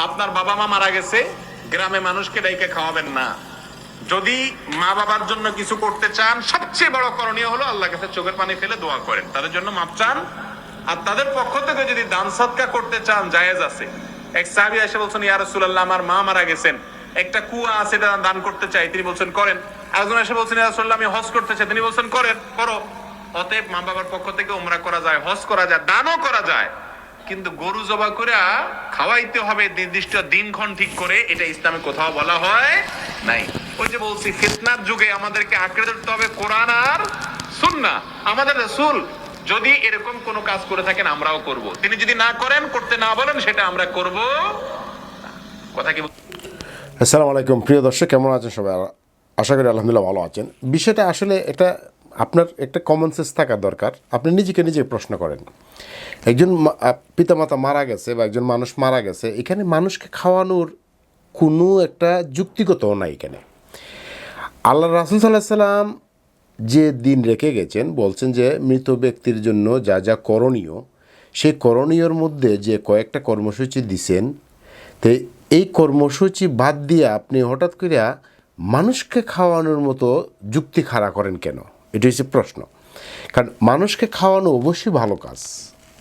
আপনার বাবা মা মারা গেছে, গ্রামে মানুষকে ডাইকে খাওয়াবেন না। যদি মা বাবার জন্য কিছু করতে চান, সবচেয়ে বড় করণীয় হলো আল্লাহ কাছে চোখের পানি ফেলে দোয়া করেন। তাদের জন্য মাপ চান। আর তাদের পক্ষ থেকে যদি দান সৎকা করতে চান, জায়েজ আছে। এক সাহাবী এসে বলছেন, ইয়া রাসূলুল্লাহ, আমার মা মারা গেছেন। একটা কুয়া আছে দান করতে চাই। তিনি বলছেন, করেন। একজন এসে বলছেন, ইয়া রাসূলুল্লাহ, আমি হজ করতে চাই। তিনি বলছেন, করেন, করো। অতএব মা বাবার পক্ষ থেকে উমরা করা যায়, হজ করা যায়, দানও করা যায়। কিন্তু গরু জবা করে খাওয়াইতে হবে নির্দিষ্ট দিনক্ষণ ঠিক করে, এটা ইসলামে কোথাও বলা হয় নাই। ওই যে বলছি, ফিতনার যুগে আমাদেরকে আঁকড়ে ধরতে হবে কোরআন আর সুন্নাহ। আমাদের রসুল যদি এরকম কোনো কাজ করে থাকেন, আমরাও করব। তিনি যদি না করেন, করতে না বলেন, সেটা আমরা করব কথা কি আসসালামু আলাইকুম। প্রিয় দর্শক, কেমন আছেন সবাই? আশা করি আলহামদুলিল্লাহ ভালো আছেন। বিষয়টা আসলে এটা আপনার একটা কমন সেন্স থাকা দরকার। আপনি নিজেকে নিজে প্রশ্ন করেন। একজন পিতামাতা মারা গেছে বা একজন মানুষ মারা গেছে, এখানে মানুষকে খাওয়ানোর কোনো একটা যুক্তিগতও নাই এখানে। আল্লাহ রাসুল সাল্লাহ সাল্লাম যে দিন রেখে গেছেন, বলছেন যে মৃত ব্যক্তির জন্য যা যা করণীয়, সেই করণীয়র মধ্যে যে কয়েকটা কর্মসূচি দিছেন, তো এই কর্মসূচি বাদ দিয়ে আপনি হঠাৎ করিয়া মানুষকে খাওয়ানোর মতো যুক্তি খাড়া করেন কেন? এটা হচ্ছে প্রশ্ন। কারণ মানুষকে খাওয়ানো অবশ্যই ভালো কাজ।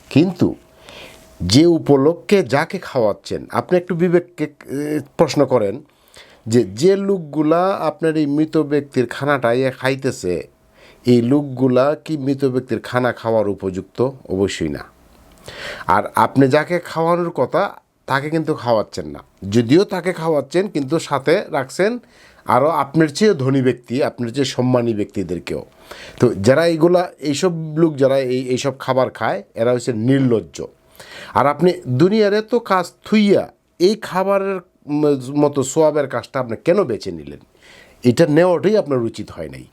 কিন্তু যে উপলক্ষে যাকে খাওয়াচ্ছেন, আপনি একটু বিবেককে প্রশ্ন করেন যে যে লোকগুলা আপনার এই মৃত ব্যক্তির খানাটা খাইতেছে, এই লোকগুলা কি মৃত ব্যক্তির খানা খাওয়ার উপযুক্ত? অবশ্যই না। আর আপনি যাকে খাওয়ানোর কথা, তাকে কিন্তু খাওয়াচ্ছেন না। যদিও তাকে খাওয়াচ্ছেন, কিন্তু সাথে রাখছেন আরও আপনার চেয়ে ধনী ব্যক্তি, আপনার চেয়ে সম্মানী ব্যক্তিদেরকেও। তো যারা এইগুলা, এইসব লোক যারা এই, এইসব খাবার খায়, এরা হচ্ছে নির্লজ্জ। আর আপনি দুনিয়ার এত কাজ থুইয়া এই খাবারের মতো সোয়াবের কাজটা আপনি কেন বেছে নিলেন? এটা নেওয়াটাই আপনার উচিত হয় নাই।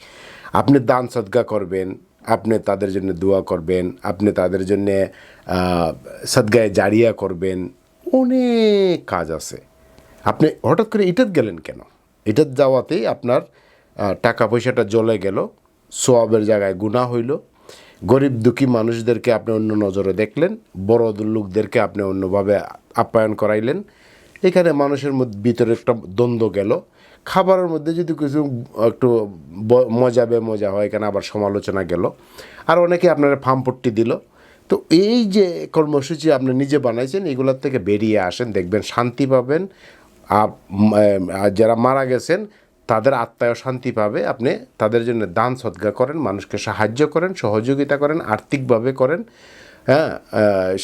আপনি দান সদগা করবেন, আপনি তাদের জন্য দোয়া করবেন, আপনি তাদের জন্য সদগায় জারিয়া করবেন, অনেক কাজ আছে। আপনি হঠাৎ করে ইটাত গেলেন কেন? ইটাত যাওয়াতেই আপনার টাকা পয়সাটা জ্বলে গেল, সোয়াবের জায়গায় গুণা হইল। গরিব দুঃখী মানুষদেরকে আপনি অন্য নজরে দেখলেন বড় লোকদেরকে আপনি অন্যভাবে আপ্যায়ন করাইলেন। এখানে মানুষের মধ্যে ভিতরে একটা দ্বন্দ্ব গেল। খাবারের মধ্যে যদি কিছু, একটু মজা বে, মজা হয়, এখানে আবার সমালোচনা গেল। আর অনেকে আপনারা ফার্মপট্টি দিল। তো এই যে কর্মসূচি আপনি নিজে বানাইছেন, এগুলোর থেকে বেরিয়ে আসেন, দেখবেন শান্তি পাবেন আর যারা মারা গেছেন, তাদের আত্মায় শান্তি পাবে। আপনি তাদের জন্য দান সদ্গা করেন, মানুষকে সাহায্য করেন, সহযোগিতা করেন, আর্থিকভাবে করেন হ্যাঁ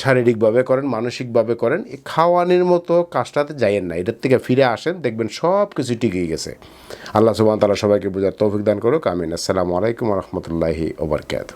শারীরিকভাবে করেন, মানসিকভাবে করেন। খাওয়ানোর মতো কাজটাতে যাইয়েন না। এটার থেকে ফিরে আসেন, দেখবেন সব কিছু টিকে গেছে। আল্লাহ সুবাহ তালা সবাইকে বোঝার তৌফিক দান করুক। আমিন। আসসালামু আলাইকুম রহমতুল্লাহি ওবরকাত